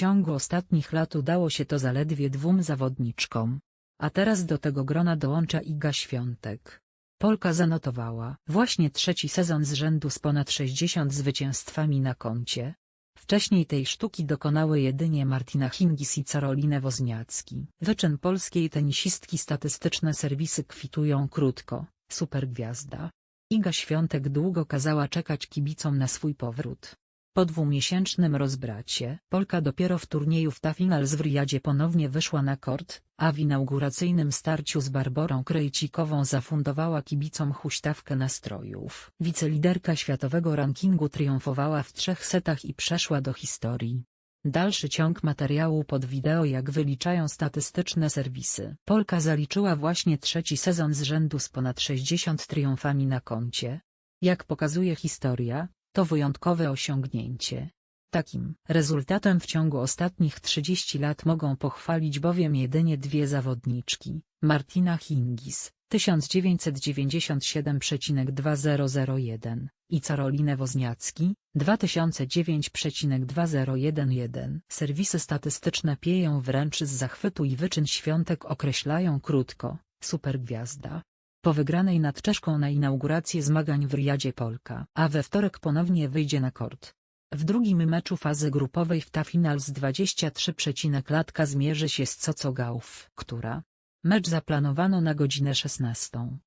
ciągu ostatnich lat udało się to zaledwie dwóm zawodniczkom. A teraz do tego grona dołącza Iga Świątek. Polka zanotowała właśnie trzeci sezon z rzędu z ponad 60 zwycięstwami na koncie. Wcześniej tej sztuki dokonały jedynie Martina Hingis i Caroline Wozniacki. Wyczyn polskiej tenisistki statystyczne serwisy kwitują krótko, supergwiazda. Iga Świątek długo kazała czekać kibicom na swój powrót. Po dwumiesięcznym rozbracie Polka dopiero w turnieju w ta final z Riyadzie ponownie wyszła na kort, a w inauguracyjnym starciu z Barborą Krejcikową zafundowała kibicom huśtawkę nastrojów. Wiceliderka światowego rankingu triumfowała w trzech setach i przeszła do historii. Dalszy ciąg materiału pod wideo jak wyliczają statystyczne serwisy. Polka zaliczyła właśnie trzeci sezon z rzędu z ponad 60 triumfami na koncie. Jak pokazuje historia, to wyjątkowe osiągnięcie. Takim rezultatem w ciągu ostatnich 30 lat mogą pochwalić bowiem jedynie dwie zawodniczki, Martina Hingis, 1997,2001 i Caroline Wozniacki, 2009,2011. Serwisy statystyczne pieją wręcz z zachwytu i wyczyn świątek określają krótko, supergwiazda. Po wygranej nad Czeszką na inaugurację zmagań w Riyadzie Polka, a we wtorek ponownie wyjdzie na kort. W drugim meczu fazy grupowej w ta final z 23. latka zmierzy się z Coco Gauff, która mecz zaplanowano na godzinę 16.